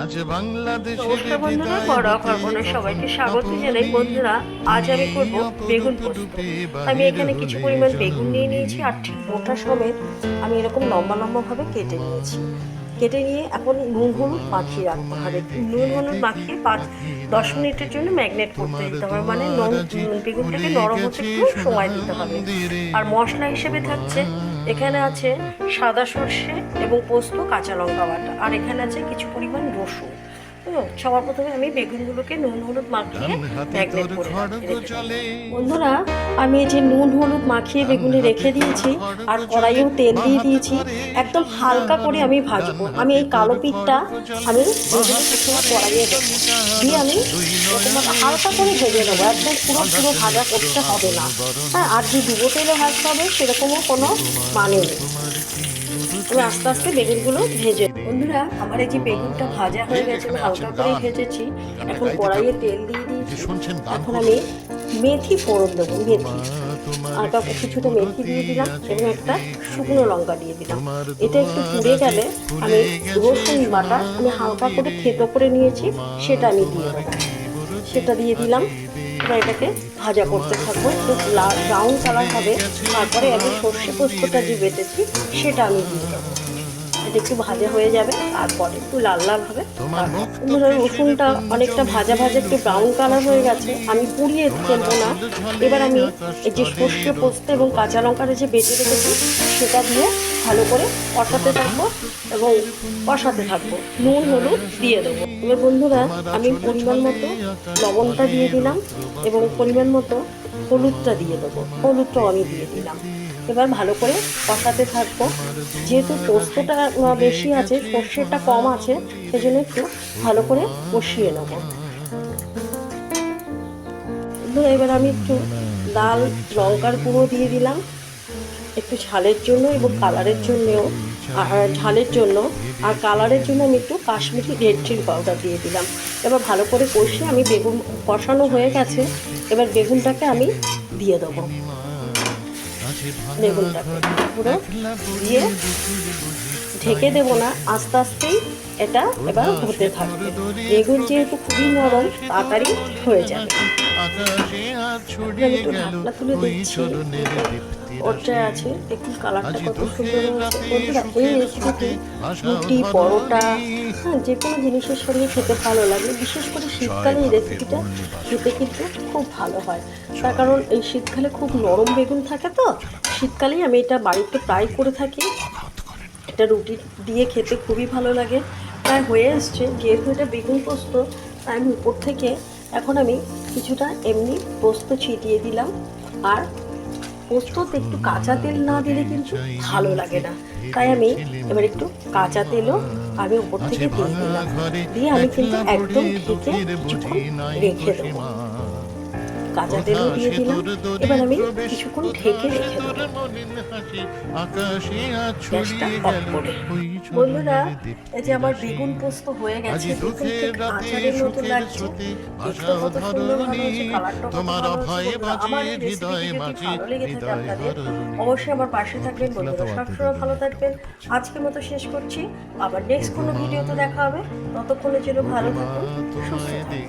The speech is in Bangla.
আজ বাংলাদেশের বন্ধুরা বড় খরগোনের সবাইকে স্বাগত জানাই বন্ধুরা আজ আমি করব বেগুন পোস্ত। আমি এখানে কিছু পরিমাণ বেগুন নিয়ে নিয়েছি আর ঠিক মোটা সমেত আমি এরকম লম্বা লম্বা ভাবে কেটে নিয়েছি। কেটে নিয়ে এখন নুন হলুদ মাখিয়ে রাখতে হবে। নুন হলুদ মাখিয়ে পাঁচ দশ মিনিটের জন্য ম্যাগনেট করতে দিতে হবে। মানে বেগুনটাকে নরম হতে একটু সময় দিতে হবে। আর মশলা হিসেবে থাকছে এখানে আছে সাদা সর্ষে এবং পোস্ত কাঁচা লঙ্কা বাটা। আর এখানে আছে কিছু পরিমাণ রসুন। সবার প্রথমে আমি বেগুনগুলোকে নুন হলুদ মাখিয়ে ম্যাগনেট করে দেবো। বন্ধুরা আমি এই যে নুন হলুদ মাখিয়ে বেগুনে রেখে দিয়েছি আর কড়াইয়েও তেল দিয়ে দিয়েছি। একদম হালকা করে আমি ভাজবো। আমি এই কালো পিঠটা আমি কড়াইয়ে দেবো দিয়ে আমি হালকা করে ভেজে নেব। একদম পুরো পুরো ভাজা করতে হবে না। হ্যাঁ আর যে ডুবো তেলে ভাজতে হবে সেরকমও কোনো মানে নেই। আমি আস্তে আস্তে বেগুনগুলো ভেজে বন্ধুরা আমার এই যে বেগুনটা ভাজা হয়ে গেছে আমি হালকা করে ভেজেছি। এখন কড়াইয়ে তেল দিয়ে দিয়েছি। এখন আমি মেথি ফোড়ন দেবো মেথি। তারপর কিছুটা মেথি দিয়ে দিলাম এবং একটা শুকনো লঙ্কা দিয়ে দিলাম। এটা একটু পুড়ে গেলে আমি রসুন বাটা আমি হালকা করে থেতো করে নিয়েছি সেটা আমি দিয়ে দেবো। সেটা দিয়ে দিলাম। এবার এটাকে ভাজা করতে থাকব। একটু ব্রাউন কালার হবে। তারপরে আমি সর্ষে পোস্তটা যে বেটেছি সেটা আমি দিয়ে দেবো। এটা একটু ভাজা হয়ে যাবে তারপরে একটু লাল লাল হবে। তারপর ধরো রসুনটা অনেকটা ভাজা ভাজা একটু ব্রাউন কালার হয়ে গেছে। আমি পুড়িয়ে ফেলব না। এবার আমি এই যে সর্ষে পোস্ত এবং কাঁচা লঙ্কাটা যে বেটে রেখেছি সেটা দিয়ে ভালো করে কষাতে থাকব এবং কষাতে থাকব। নুন, হলুদ দিয়ে দেবো। এবার বন্ধুরা, আমি পরিমাণ মতো লবণটা দিয়ে দিলাম এবং পরিমাণ মতো হলুদটা দিয়ে দেবো। হলুদটাও আমি দিয়ে দিলাম। এবার ভালো করে কষাতে থাকব। যেহেতু পোস্তটা বেশি আছে, সর্ষেটা কম আছে, সেজন্য একটু ভালো করে কষিয়ে নেব। এবার আমি একটু লাল লঙ্কার গুঁড়ো দিয়ে দিলাম। একটু ঝালের জন্য এবং কালারের জন্যও। আর ঝালের জন্য আর কালারের জন্য আমি একটু কাশ্মীরি রেড চিলি পাউডার দিয়ে দিলাম। এবার ভালো করে কষিয়ে আমি বেগুন কষানো হয়ে গেছে। এবার বেগুনটাকে আমি দিয়ে দেবো। বেগুনটাকে পুরো দিয়ে ঢেকে দেবো না, আস্তে আস্তেই এটা এবার হতে থাকবে। বেগুন যেহেতু খুবই নরম, তাড়াতাড়ি হয়ে যাবে। একটু তুলে আছে, দেখুন কালারটা কত সুন্দর এই রেসিপিটি রুটি, পরোটা হ্যাঁ যে কোনো জিনিসের সঙ্গে খেতে ভালো লাগে। বিশেষ করে শীতকালে এই রেসিপিটা খেতে কিন্তু খুব ভালো হয়। তার কারণ এই শীতকালে খুব নরম বেগুন থাকে তো। শীতকালেই আমি এটা বাড়িতে প্রায় করে থাকি। এটা রুটি দিয়ে খেতে খুবই ভালো লাগে। প্রায় হয়ে এসছে যেহেতু এটা বেগুন পোস্ত, তাই আমি উপর থেকে এখন আমি কিছুটা এমনি পোস্ত ছিটিয়ে দিলাম। আর পোস্ততে একটু কাঁচা তেল না দিলে কিন্তু ভালো লাগে না। তাই আমি এবার একটু কাঁচা তেলও আমি উপর থেকে দিয়ে দিলাম। দিয়ে আমি কিন্তু একদম রেখে দেবো। কাঁচা তেলও দিয়ে দিলাম। এবার আমি কিছুক্ষণ ঢেকে রেখে দেবো। গ্যাসটা অফ করে। বন্ধুরা এই যে আমার বেগুন পোস্ত হয়ে গেছে ঠিক আচারের মতো লাগছে। দেখতে কত সুন্দর হয়েছে কালারটা তোমার অভয়ে আমার এই বাজিয়ে রেসিপি হৃদয় যদি মাঝে ভালো লেগে আপনাদের অবশ্যই আমার পাশে থাকবেন। বন্ধুরা সবসময় ভালো থাকবেন। আজকের মতো শেষ করছি। আবার নেক্সট কোনো ভিডিওতে দেখা হবে। ততক্ষণের জন্য ভালো থাকুন সুস্থ থাকুন।